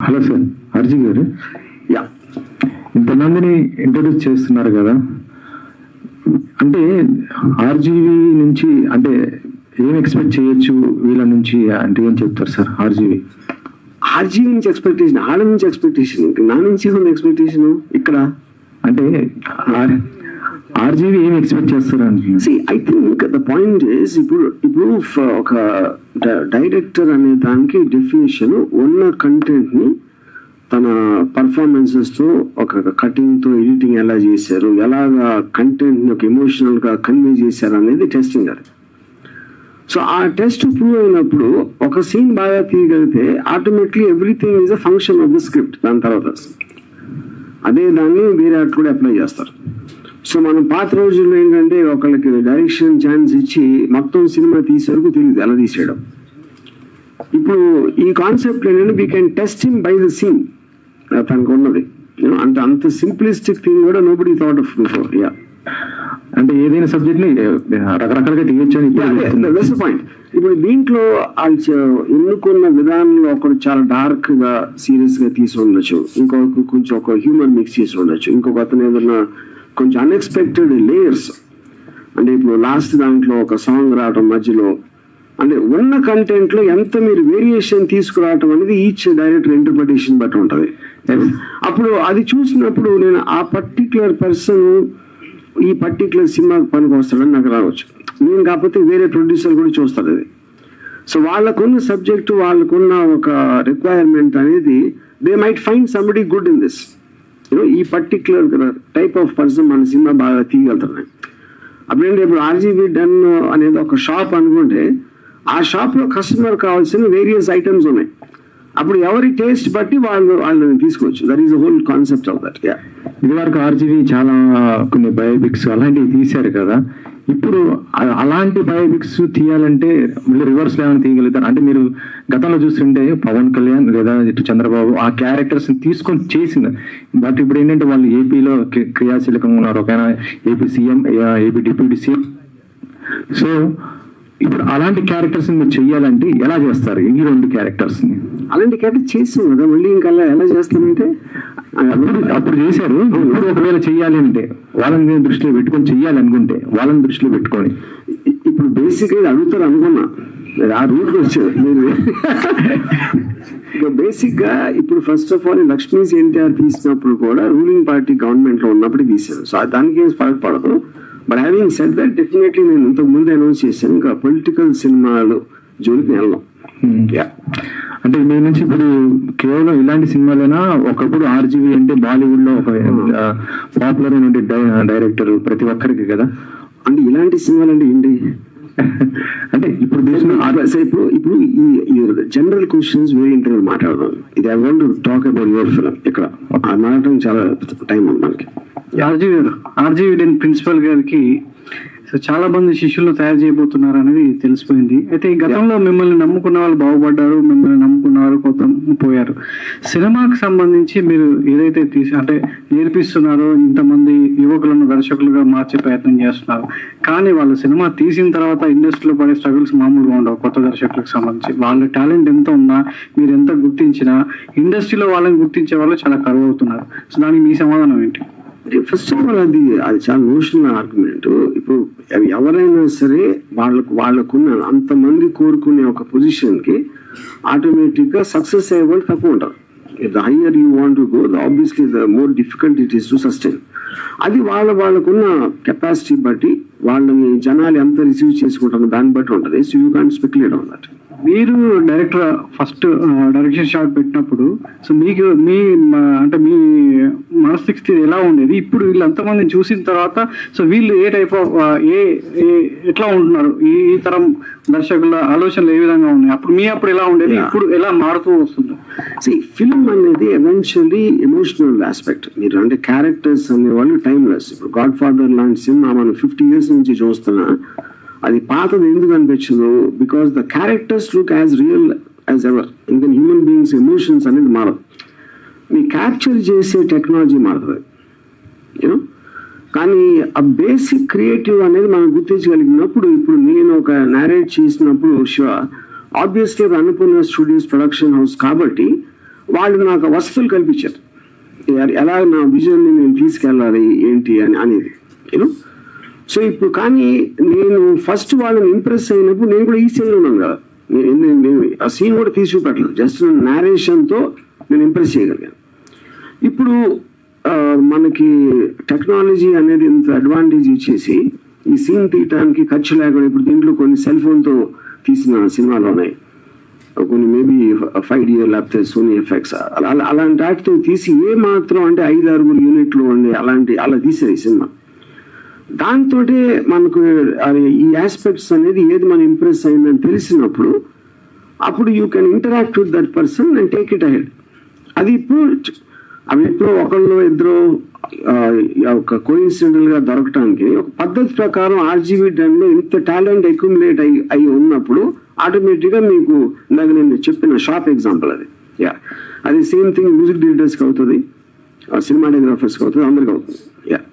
Hello sir Arjun గారు. Yeah ఇంతమందిని introduce చేస్తున్నారు కదా. అంటే ఆర్జీవి నుంచి అంటే ఏం ఎక్స్పెక్ట్ చేయొచ్చు వీళ్ళ నుంచి అంటే ఏం చెప్తారు సార్ ఆర్జీవి? ఆర్జీవి నుంచి ఎక్స్పెక్టేషన్ ఆడ నుంచి ఎక్స్పెక్టేషన్ నా నుంచి ఉంది ఎక్స్పెక్టేషన్ ఇక్కడ అంటే ఆర్జీవి ఏం ఎక్స్పెక్ట్ చేస్తారు see I think the point is ఇప్పుడు ఇప్పుడు ఒక డైరెక్టర్ అనే దానికి డెఫినేషన్ ఉన్న కంటెంట్ని తన పర్ఫార్మెన్సెస్తో ఒక కటింగ్తో ఎడిటింగ్ ఎలా చేశారు ఎలాగా కంటెంట్ని ఒక ఎమోషనల్గా కన్వే చేశారు అనేది టెస్టింగ్ అది. సో ఆ టెస్ట్ ప్రూవ్ అయినప్పుడు ఒక సీన్ బాగా తీయగలిగితే automatically everything is a function of the script దాని తర్వాత అదే దాన్ని వేరే అటు కూడా అప్లై చేస్తారు. సో మనం పాత రోజుల్లో ఏంటంటే ఒకళ్ళకి డైరెక్షన్ ఛాన్స్ ఇచ్చి మొత్తం సినిమా తీసే వరకు తెలియదు ఎలా తీసేయడం. ఇప్పుడు ఈ కాన్సెప్ట్ ఏంటంటే we can test him by the scene తనకు ఉన్నది. అంటే అంత సింప్లిస్టిక్ థింగ్ కూడా nobody thought of before yeah అంటే ఏదైనా సబ్జెక్ట్ని రకరకాలుగా తీయొచ్చు అని పాయింట్ ఇప్పుడు దీంట్లో ఎన్నుకున్న విధానంలో ఒకడు చాలా డార్క్గా సీరియస్గా తీసి ఉండొచ్చు. ఇంకొక కొంచెం ఒక హ్యూమర్ మిక్స్ చేసి ఉండొచ్చు. ఇంకొక అతను ఏదన్నా కొంచెం అన్ఎక్స్పెక్టెడ్ లేయర్స్ అంటే ఇప్పుడు లాస్ట్ దాంట్లో ఒక సాంగ్ రావటం మధ్యలో అంటే ఉన్న కంటెంట్లో ఎంత మీరు వేరియేషన్ తీసుకురావటం అనేది ఈచ్ డైరెక్టర్ ఇంటర్ప్రిటేషన్ బట్టి ఉంటుంది. అప్పుడు అది చూసినప్పుడు నేను ఆ పర్టికులర్ పర్సన్ ఈ పర్టికులర్ సినిమాకి పనికి వస్తాడని నాకు రావచ్చు. నేను కాకపోతే వేరే ప్రొడ్యూసర్ కూడా చూస్తాడు అది. సో వాళ్ళకున్న సబ్జెక్టు వాళ్ళకున్న ఒక రిక్వైర్మెంట్ అనేది they might find somebody good in this you know ఈ పర్టిక్యులర్ టైప్ ఆఫ్ పర్సన్ మన సినిమా బాగా తీయగలుగుతున్నాయి అప్పుడంటే ఇప్పుడు ఆర్జీబీ డన్ అనేది ఒక షాప్ అనుకుంటే ఆ షాప్లో కస్టమర్ కావాల్సిన వేరియస్ ఐటమ్స్ ఉన్నాయి. అప్పుడు ఎవరి టేస్ట్ బట్టి వాళ్ళు వాళ్ళని తీసుకోవచ్చు. That is whole concept of that ఇది వరకు ఆర్జీవి చాలా కొన్ని బయోపిక్స్ అలాంటివి తీశారు కదా. ఇప్పుడు అలాంటి బయోపిక్స్ తీయాలంటే మళ్ళీ రివర్స్ ఏమైనా తీయగలుగుతారు? అంటే మీరు గతంలో చూస్తుంటే పవన్ కళ్యాణ్ లేదా ఇటు చంద్రబాబు ఆ క్యారెక్టర్స్ తీసుకొని చేసింది. బట్ ఇప్పుడు ఏంటంటే వాళ్ళు ఏపీలో క్రి- క్రియాశీలకంగా ఉన్నారు. ఒక AP CM AP deputy CM so ఇప్పుడు అలాంటి క్యారెక్టర్స్ మీరు చెయ్యాలంటే ఎలా చేస్తారు? ఈ రెండు క్యారెక్టర్స్ని అలాంటి క్యారెక్టర్ చేసాం కదా మళ్ళీ ఇంకా అలా ఎలా చేస్తామంటే? అప్పుడు అప్పుడు చేశారు. ఇప్పుడు ఒకవేళ చెయ్యాలి అంటే వాళ్ళని దృష్టిలో పెట్టుకొని చెయ్యాలి అనుకుంటే వాళ్ళని దృష్టిలో పెట్టుకొని. ఇప్పుడు బేసిక్గా అడుగుతారు అనుకున్నా ఆ రూట్ వచ్చారు. మీరు ఇక బేసిక్గా ఇప్పుడు first of all Lakshmi's NTR తీసినప్పుడు కూడా రూలింగ్ పార్టీ గవర్నమెంట్లో ఉన్నప్పుడు తీశారు. సో దానికి ఏం ఫరక్ పడదు. But having set that definitely నేను ఇంతకు ముందు అనౌన్స్ చేశాను ఇంకా పొలిటికల్ సినిమాలు జోలికి వెళ్ళాం. అంటే మీ నుంచి ఇప్పుడు కేవలం ఇలాంటి సినిమాలైనా ఒకప్పుడు ఆర్జీవి అంటే బాలీవుడ్లో ఒక పాపులర్ అయిన డైరెక్టర్ ప్రతి ఒక్కరికి కదా? అంటే ఇలాంటి సినిమాలు అంటే ఏంటి అంటే ఇప్పుడు ఇప్పుడు ఇప్పుడు ఈ జనరల్ క్వశ్చన్స్ వేరే ఇంటర్వ్యూ మాట్లాడదాం. ఇది I want talk about your film ఇక్కడ ఆ మాట్లాడటం చాలా టైం ఉంది మనకి. ఆర్జీవి ఆర్జీవి ప్రిన్సిపల్ గారికి సో చాలా మంది శిష్యులను తయారు చేయబోతున్నారు అనేది తెలిసిపోయింది. అయితే ఈ గతంలో మిమ్మల్ని నమ్ముకున్న వాళ్ళు బాగుపడ్డారు మిమ్మల్ని నమ్ముకున్న వాళ్ళు కొంత పోయారు. సినిమాకు సంబంధించి మీరు ఏదైతే తీసి అంటే నేర్పిస్తున్నారో ఇంతమంది యువకులను దర్శకులుగా మార్చే ప్రయత్నం చేస్తున్నారు. కానీ వాళ్ళు సినిమా తీసిన తర్వాత ఇండస్ట్రీలో పడే స్ట్రగుల్స్ మామూలుగా ఉండవు కొత్త దర్శకులకు సంబంధించి. వాళ్ళ టాలెంట్ ఎంత ఉన్నా మీరు ఎంత గుర్తించినా ఇండస్ట్రీలో వాళ్ళని గుర్తించే వాళ్ళు చాలా కరువు అవుతున్నారు. సో దానికి మీ సమాధానం ఏంటి? ఫస్ట్ ఆఫ్ ఆల్ అది అది చాలా నోషనల్ ఆర్గ్యుమెంట్ ఇప్పుడు ఎవరైనా సరే వాళ్ళకు వాళ్ళకున్న అంతమంది కోరుకునే ఒక పొజిషన్కి ఆటోమేటిక్గా సక్సెస్ అయ్యే వాళ్ళు తక్కువ ఉంటారు. The higher you want to go the obviously the more difficult it is to sustain అది వాళ్ళ వాళ్ళకున్న కెపాసిటీ బట్టి వాళ్ళని జనాలు ఎంత రిసీవ్ చేసుకుంటారో దాన్ని బట్టి ఉంటుంది. So you can speculate on that మీరు డైరెక్టర్ ఫస్ట్ డైరెక్షన్ షాట్ పెట్టినప్పుడు సో మీకు మీ అంటే మీ మనస్థితి ఎలా ఉండేది? ఇప్పుడు వీళ్ళు అంతమంది చూసిన తర్వాత సో వీళ్ళు ఏ టైప్ ఆఫ్ ఏ ఏ- ఎట్లా ఉంటున్నారు? ఈ ఈ తరం దర్శకుల ఆలోచనలు ఏ విధంగా ఉన్నాయి? అప్పుడు మీ అప్పుడు ఎలా ఉండేది. ఇప్పుడు ఎలా మారుతూ వస్తుంది? సి ఫిల్మ్ అనేది ఎవెన్చువల్లీ ఎమోషనల్ ఆస్పెక్ట్ మీరు అంటే క్యారెక్టర్స్ అనేవాళ్ళు టైమ్లెస్ ఇప్పుడు గాడ్ ఫాదర్ లాంటి సినిమా మనం ఫిఫ్టీ ఇయర్స్ నుంచి చూస్తున్నా అది పాతది ఎందుకు అనిపించదు? Because the characters look as real as ever ఇంకా హ్యూమన్ బీయింగ్స్ ఎమోషన్స్ అనేది మారదు మీ క్యాప్చర్ చేసే టెక్నాలజీ మారుతుంది యూనో కానీ ఆ బేసిక్ క్రియేటివ్ అనేది మనం గుర్తించగలిగినప్పుడు ఇప్పుడు నేను ఒక నేరేట్ చేసినప్పుడు Shiva obviously Annapurna studios production house కాబట్టి వాళ్ళు నాకు వసతులు కల్పించారు. ఎలా నా విజన్ని నేను తీసుకెళ్ళాలి? ఏంటి? అని అనేది. యూనో సో ఇప్పుడు కానీ నేను ఫస్ట్ వాళ్ళని ఇంప్రెస్ అయినప్పుడు నేను కూడా ఈ సీన్లో ఉన్నాను కదా నేను ఆ సీన్ కూడా తీసి చూపెట్టలేదు. జస్ట్ నేరేషన్తో నేను ఇంప్రెస్ చేయగలిగాను. ఇప్పుడు మనకి టెక్నాలజీ అనేది ఇంత అడ్వాంటేజ్ ఇచ్చేసి ఈ సీన్ తీయటానికి ఖర్చు లేకుండా ఇప్పుడు దీంట్లో కొన్ని సెల్ ఫోన్తో తీసిన సినిమాలు ఉన్నాయి. కొన్ని మేబీ ఫైవ్ ఇయర్ లేకపోతే సోనీ ఎఫెక్ట్స్ అలా అలా- అలాంటి వాటితో తీసి ఏ మాత్రం అంటే ఐదు ఆరుగురు యూనిట్లు ఉండే అలాంటి అలా తీసారు ఈ సినిమా. దాంతో మనకు అది ఈ ఆస్పెక్ట్స్ అనేది ఏది మనం ఇంప్రెస్ అయిందని తెలిసినప్పుడు అప్పుడు you can interact with that person and take it ahead అది ఇప్పుడు అవి ఎప్పుడో ఒకళ్ళు ఇద్దరు ఒక కోయిన్సిడెంటల్గా దొరకటానికి ఒక పద్ధతి ప్రకారం ఆర్జీబీ టైంలో ఇంత టాలెంట్ అక్యుములేట్ అయి అయి ఉన్నప్పుడు ఆటోమేటిక్గా మీకు ఇందాక నేను చెప్పిన షాప్ ఎగ్జాంపుల్ అది. యా అది సేమ్ థింగ్ మ్యూజిక్ డైరెక్టర్స్కి అవుతుంది సినిమాటోగ్రాఫర్స్కి అవుతుంది అందరికి అవుతుంది. యా